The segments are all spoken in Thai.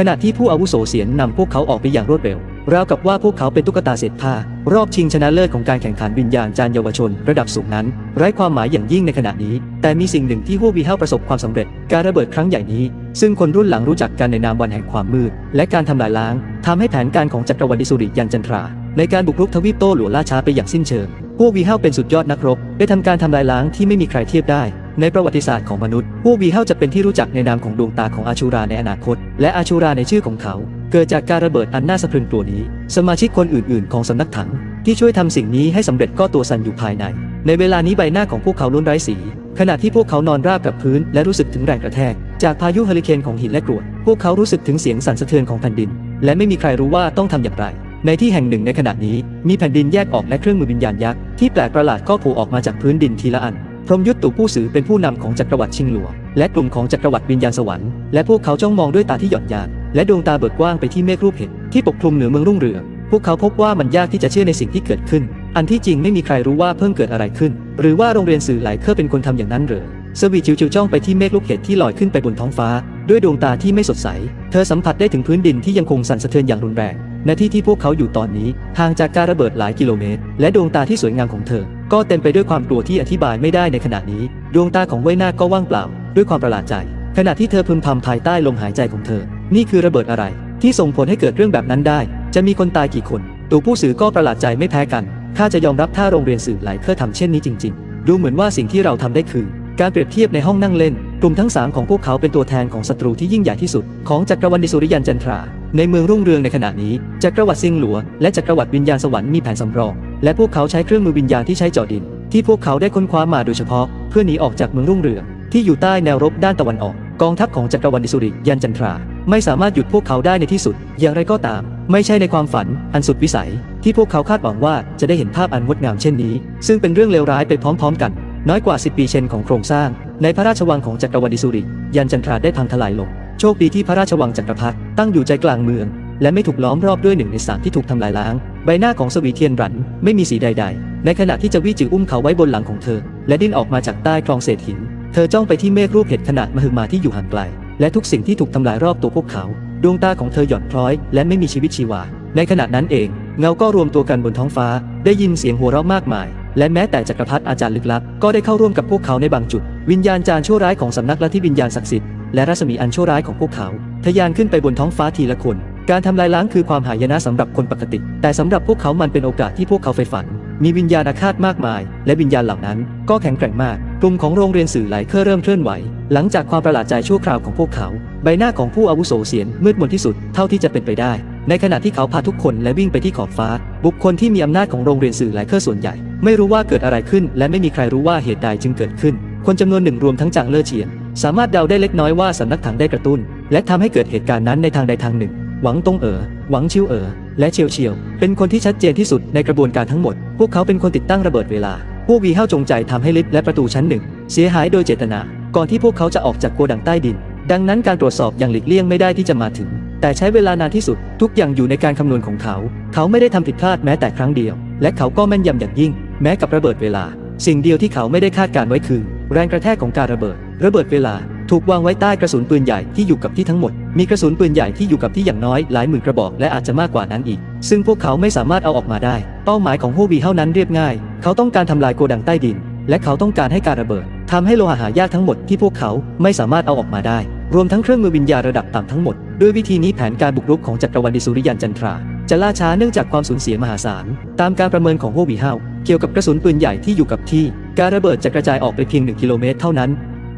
ขณะที่ผู้อาวุโสเสียนนำพวกเขาออกไปอย่างรวดเร็ว ราวกับว่าพวกเขาเป็นตุ๊กตาเศษผ้า รอบชิงชนะเลิศของการแข่งขันวิญญาณจารย์เยาวชน ระดับสูงนั้น ไร้ความหมายอย่างยิ่งในขณะนี้ แต่มีสิ่งหนึ่งที่ฮัววีเฮาประสบความสำเร็จ การระเบิดครั้งใหญ่นี้ ซึ่งคนรุ่นหลังรู้จักกันในนามวันแห่งความมืด และการทำลายล้างทำให้แผนการของจักรวรรดิสุริยันจันทรา ในการบุกรุกทวีปโต้หลัวล่าช้าไปอย่างสิ้นเชิงฮัววีเฮาเป็นสุดยอดนักรบ ได้ทำการทำลายล้างที่ไม่มีใครเทียบได้ ในประวัติศาสตร์ของมนุษย์ฮัววีเฮาจะเป็นที่รู้จักในนามของดวงตาของอาชูราในอนาคต และอาชูราในชื่อของเขา เกิดจากการระเบิดอันน่าสะพรึงกลัวนี้ สมาชิกคนอื่นๆ ของสำนักถัง ที่ช่วยทำสิ่งนี้ให้สำเร็จก็ตัวสั่นอยู่ภายใน ในเวลานี้ใบหน้าของพวกเขาล้วนไร้สี ขณะที่พวกเขานอนราบกับพื้น และรู้สึกถึงแรงกระแทก จากพายุเฮอริเคนของหินและกรวด พวกเขารู้สึกถึงเสียงสั่นสะเทือนของแผ่นดิน และไม่มีใครรู้ว่าต้องทำอย่างไรในที่แห่งหนึ่งในขณะนี้ มีแผ่นดินแยกออกและเครื่องมือวิญญาณยักษ์ที่แปลกประหลาดก็โผล่ออกมาจากพื้นดินทีละอัน พรมยุทธตู่ผู้สือเป็นผู้นำของจักรวรรดิชิงหลัว และกลุ่มของจักรวรรดิวิญญาณสวรรค์และพวกเขาจ้องมองด้วยตาที่หย่อนยานและดวงตาเบิกกว้างไปที่เมฆรูปเห็ดที่ปกคลุมเหนือเมืองรุ่งเรืองพวกเขาพบว่ามันยากที่จะเชื่อในสิ่งที่เกิดขึ้น อันที่จริงไม่มีใครรู้ว่าเพิ่งเกิดอะไรขึ้น หรือว่าโรงเรียนสื่อหลายเครือเป็นคนทำอย่างนั้นหรือสวีจิวจิวจ้องไปที่เมฆลูกเห็ดที่ลอยขึ้นไปบนท้องฟ้า ด้วยดวงตาที่ไม่สดใส เธอสัมผัสได้ถึงพื้นดินที่ยังคงสั่นสะเทือนอย่างรุนแรงณที่ที่พวกเขาอยู่ตอนนี้ห่างจากการระเบิดหลายกิโลเมตร และดวงตาที่สวยงามของเธอ ก็เต็มไปด้วยความกลัวที่อธิบายไม่ได้ในขณะนี้ ดวงตาของเว้ยนาคก็ว่างเปล่า ด้วยความประหลาดใจ ขณะที่เธอพึมพำภายใต้ลมหายใจของเธอ นี่คือระเบิดอะไร ที่ส่งผลให้เกิดเรื่องแบบนั้นได้ จะมีคนตายกี่คน ตัวผู้สื่อก็ประหลาดใจไม่แพ้กันข้าจะยอมรับถ้าโรงเรียนสื่อหลายเครือทำเช่นนี้จริง ๆ ดูเหมือนว่าสิ่งที่เราทำได้คือ การเปรียบเทียบในห้องนั่งเล่น กลุ่มทั้งสามของพวกเขาเป็นตัวแทนของศัตรูที่ยิ่งใหญ่ที่สุด ของจักรวรรดิสุริยันจันทรา ในเมืองรุ่งเรืองในขณะนี้จักรวรรดิซิงหลัวและจักรวรรดิวิญญาณสวรรค์มีแผนสำรอง และพวกเขาใช้เครื่องมือวิญญาณที่ใช้เจาะดิน ที่พวกเขาได้ค้นคว้ามาโดยเฉพาะ เพื่อหนีออกจากเมืองรุ่งเรืองที่อยู่ใต้แนวรบด้านตะวันออก กองทัพของจักรวรรดิสุริยันจันทรา ไม่สามารถหยุดพวกเขาได้ในที่สุด อย่างไรก็ตาม ไม่ใช่ในความฝันอันสุดวิสัย ที่พวกเขาคาดหวังว่าจะได้เห็นภาพอันงดงามเช่นนี้ ซึ่งเป็นเรื่องเลวร้ายไปพร้อมๆ กัน น้อยกว่า 10 ปีเชนของโครงสร้าง ในพระราชวังของจักรวรรดิสุริยันจันทราได้พังทลายลง โชคดีที่พระราชวังจักรพรรดิตั้งอยู่ใจกลางเมือง และไม่ถูกล้อมรอบด้วยหนึ่งในสามที่ถูกทำลายล้างใบหน้าของสวีเทียนรันไม่มีสีใด ๆ ในขณะที่จะวีจืออุ้มเขาไว้บนหลังของเธอ และดิ้นออกมาจากใต้คลองเศษหิน เธอจ้องไปที่เมฆรูปเห็ดขนาดมหึมาที่อยู่ห่างไกล และทุกสิ่งที่ถูกทำลายรอบตัวพวกเขา ดวงตาของเธอหย่อนคล้อยและไม่มีชีวิตชีวา ในขณะนั้นเอง เงาก็รวมตัวกันบนท้องฟ้า ได้ยินเสียงหัวเราะมากมาย และแม้แต่จักรพรรดิอาจารย์ลึกลับ ก็ได้เข้าร่วมกับพวกเขาในบางจุด วิญญาณจารย์ชั่วร้ายของสำนักลัทธิวิญญาณศักดิ์สิทธิ์และรัศมีอันชั่วร้ายของพวกเขา ทะยานขึ้นไปบนท้องฟ้าทีละคน การทำลายล้างคือความหายนะสำหรับคนปกติ แต่สำหรับพวกเขามันเป็นโอกาสที่พวกเขาใฝ่ฝัน มีวิญญาณอาฆาตมากมาย และวิญญาณเหล่านั้น ก็แข็งแกร่งมาก กลุ่มของโรงเรียนสื่อหลายเครือเริ่มเคลื่อนไหว หลังจากความประหลาดใจชั่วคราวของพวกเขา ใบหน้าของผู้อาวุโสเสียนมืดมนที่สุดเท่าที่จะเป็นไปได้ ในขณะที่เขาพาทุกคนและวิ่งไปที่ขอบฟ้า บุคคลที่มีอำนาจของโรงเรียนสื่อหลายเครือส่วนใหญ่ ไม่รู้ว่าเกิดอะไรขึ้น และไม่มีใครรู้ว่าเหตุใดจึงเกิดขึ้น คนจำนวนหนึ่งรวมทั้งจางเลอเฉียน สามารถเดาได้เล็กน้อยว่าสำนักถังได้กระตุ้น และทำให้เกิดเหตุการณ์นั้นในทางใดทางหนึ่ง หวังตงเอ๋อหวังชิวเอ๋อและเชียวเชียว เป็นคนที่ชัดเจนที่สุดในกระบวนการทั้งหมด พวกเขาเป็นคนติดตั้งระเบิดเวลา พวกวีห้าวจงใจทำให้ลิฟต์และประตูชั้นหนึ่งเสียหายโดยเจตนา ก่อนที่พวกเขาจะออกจากโกดังใต้ดิน ดังนั้นการตรวจสอบอย่างหลีกเลี่ยงไม่ได้ที่จะมาถึง แต่ใช้เวลานานที่สุด ทุกอย่างอยู่ในการคำนวณของเขา เขาไม่ได้ทำผิดพลาดแม้แต่ครั้งเดียว และเขาก็แม่นยำอย่างยิ่ง แม้กับระเบิดเวลา สิ่งเดียวที่เขาไม่ได้คาดการไว้คือ แรงกระแทกของการระเบิด ระเบิดเวลา ถูกวางไว้ใต้กระสุนปืนใหญ่ที่อยู่กับที่ทั้งหมด มีกระสุนปืนใหญ่ที่อยู่กับที่อย่างน้อยหลายหมื่นกระบอกและอาจจะมากกว่านั้นอีก ซึ่งพวกเขาไม่สามารถเอาออกมาได้ เป้าหมายของฮูวีเท่านั้นเรียบง่าย เขาต้องการทำลายโกดังใต้ดิน และเขาต้องการให้การระเบิดทำให้โลหะหายากทั้งหมดที่พวกเขาไม่สามารถเอาออกมาได้ รวมทั้งเครื่องมือวิญญาระดับต่ำทั้งหมด ด้วยวิธีนี้แผนการบุกรุกของจักรวรรดิสุริยันจันทรา จะล่าช้าเนื่องจากความสูญเสียมหาศาล ตามการประเมินของโฮวีเฮาเกี่ยวกับกระสุนปืนใหญ่ที่อยู่กับที่ การระเบิดจะกระจายออกไปเพียง1กิโลเมตรเท่านั้น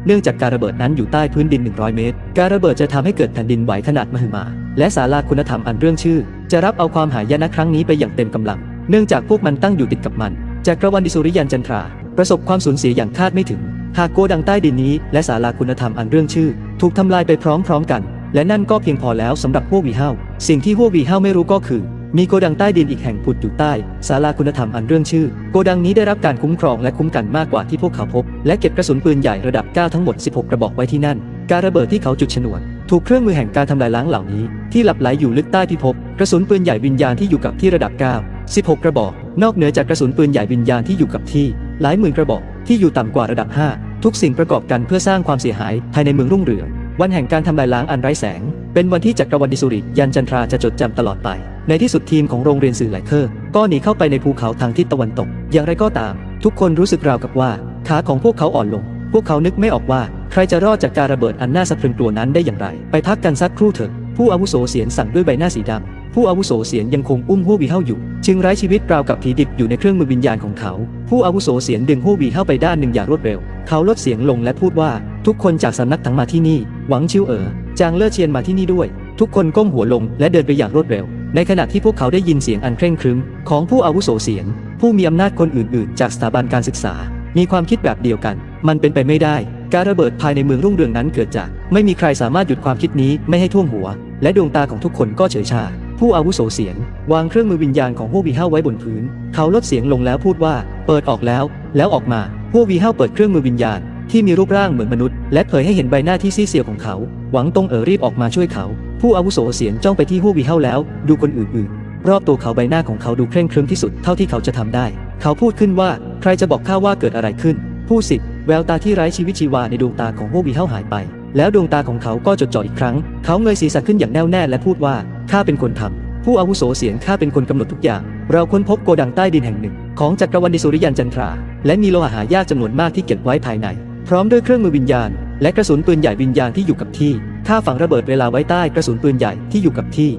เนื่องจากการระเบิดนั้นอยู่ใต้พื้นดิน 100 เมตร การระเบิดจะทำให้เกิดแผ่นดินไหวขนาดมหึมา และศาลาคุณธรรมอันเรื่องชื่อ จะรับเอาความหายนะครั้งนี้ไปอย่างเต็มกำลัง เนื่องจากพวกมันตั้งอยู่ติดกับมัน จากกรวรรดิสุริยันจันทรา ประสบความสูญเสียอย่างคาดไม่ถึง หากโกดังใต้ดินนี้ และศาลาคุณธรรมอันเรื่องชื่อ ถูกทำลายไปพร้อมๆกัน และนั่นก็เพียงพอแล้วสำหรับพวกวีเฮาสิ่งที่พวกวีเฮาไม่รู้ก็คือ มีโกดังใต้ดินอีกแห่งผุดอยู่ใต้ศาลาคุณธรรมอันเรื่องชื่อ โกดังนี้ได้รับการคุ้มครองและคุ้มกันมากกว่าที่พวกเขาพบ และเก็บกระสุนปืนใหญ่ระดับ 9 ทั้งหมด 16 กระบอกไว้ที่นั่น การระเบิดที่เขาจุดชนวน ถูกเครื่องมือแห่งการทำลายล้างเหล่านี้ ที่หลับไหลอยู่ลึกใต้พิภพกระสุนปืนใหญ่วิญญาณที่อยู่กับที่ระดับ 9 16 กระบอก นอกเหนือจากกระสุนปืนใหญ่วิญญาณที่อยู่กับที่ หลายหมื่นกระบอกที่อยู่ต่ำกว่าระดับ 5 ทุกสิ่งประกอบกันเพื่อสร้างความเสียหายภายในเมืองรุ่งเรือง วันแห่งการทำลายล้างอันไร้แสง เป็นวันที่จักรวรรดิสุริยันจันทราจะจดจำตลอดไป ในที่สุดทีมของโรงเรียนสื่อไหลเคอร์ก็หนีเข้าไปในภูเขาทางทิศตะวันตก อย่างไรก็ตาม ทุกคนรู้สึกราวกับว่าขาของพวกเขาอ่อนลง พวกเขานึกไม่ออกว่าใครจะรอดจากการระเบิดอันน่าสะพรึงกลัวนั้นได้อย่างไร ไปพักกันสักครู่เถอะผู้อาวุโสเสียงสั่งด้วยใบหน้าสีดำ ผู้อาวุโสเสียนยังคงอุ้มฮู้วีเฮาอยู่ จึงไร้ชีวิตราวกับผีดิบอยู่ในเครื่องมือวิญญาณของเขา ผู้อาวุโสเสียนดึงฮู้วีเฮาไปด้านหนึ่งอย่างรวดเร็ว เขาลดเสียงลงและพูดว่า ทุกคนจากสำนักถังมาที่นี่ หวังชิวเอ๋อจางเล่อเชียนมาที่นี่ด้วย ทุกคนก้มหัวลงและเดินไปอย่างรวดเร็ว ในขณะที่พวกเขาได้ยินเสียงอันเคร่งครึมของผู้อาวุโสเสียน ผู้มีอำนาจคนอื่น ๆ จากสถาบันการศึกษา มีความคิดแบบเดียวกัน มันเป็นไปไม่ได้ การระเบิดภายในเมืองรุ่งเรืองนั้นเกิดจาก ไม่มีใครสามารถหยุดความคิดนี้ไม่ให้ท่วมหัว และดวงตาของทุกคนก็เฉยชา ผู้อาวุโสเสียนวางเครื่องมือวิญญาณของพวกวีเฮาไว้บนพื้น เขาลดเสียงลงแล้วพูดว่า เปิดออกแล้ว แล้วออกมาพวกวีเฮาเปิดเครื่องมือวิญญาณ ที่มีรูปร่างเหมือนมนุษย์ และเผยให้เห็นใบหน้าที่ซีเซียวของเขา หวังตงเอ๋อรีบออกมาช่วยเขา ผู้อาวุโสเสียนจ้องไปที่ฮู้วีเฮาแล้ว ดูคนอื่นๆ รอบตัวเขาใบหน้าของเขาดูเคร่งครึมที่สุดเท่าที่เขาจะทำได้ เขาพูดขึ้นว่า ใครจะบอกข้าว่าเกิดอะไรขึ้น ผู้สิทธิ์แววตาที่ไร้ชีวิตชีวาในดวงตาของฮู้วีเฮาหายไป แล้วดวงตาของเขาก็จดจ่ออีกครั้ง เขาเงยศีรษะขึ้นอย่างแน่วแน่และพูดว่าข้าเป็นคนทำผู้อาวุโสเสียนข้าเป็นคนกำหนดทุกอย่าง เราค้นพบโกดังใต้ดินแห่งหนึ่ง ของจักรวรรดิสุริยันจันทรา และมีโลหะหายากจำนวนมากที่เก็บไว้ภายใน พร้อมด้วยเครื่องมือวิญญาณ และกระสุนปืนใหญ่วิญญาณที่อยู่กับที่ข้าฝังระเบิดเวลาไว้ใต้กระสุนปืนใหญ่ที่อยู่กับที่